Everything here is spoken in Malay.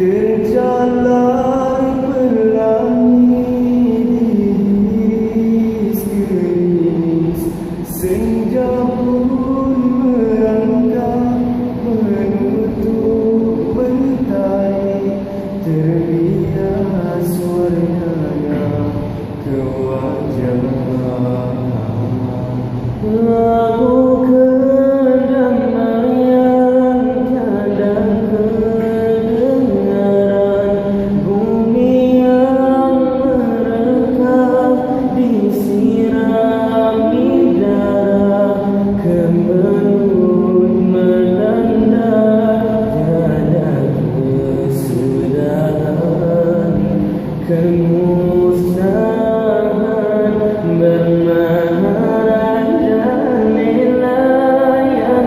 Terjalar pelangi di sekeris Senja pun merangkak menutup bentai Terlihat suaranya ke wajah kemusahan bermahara jalan yang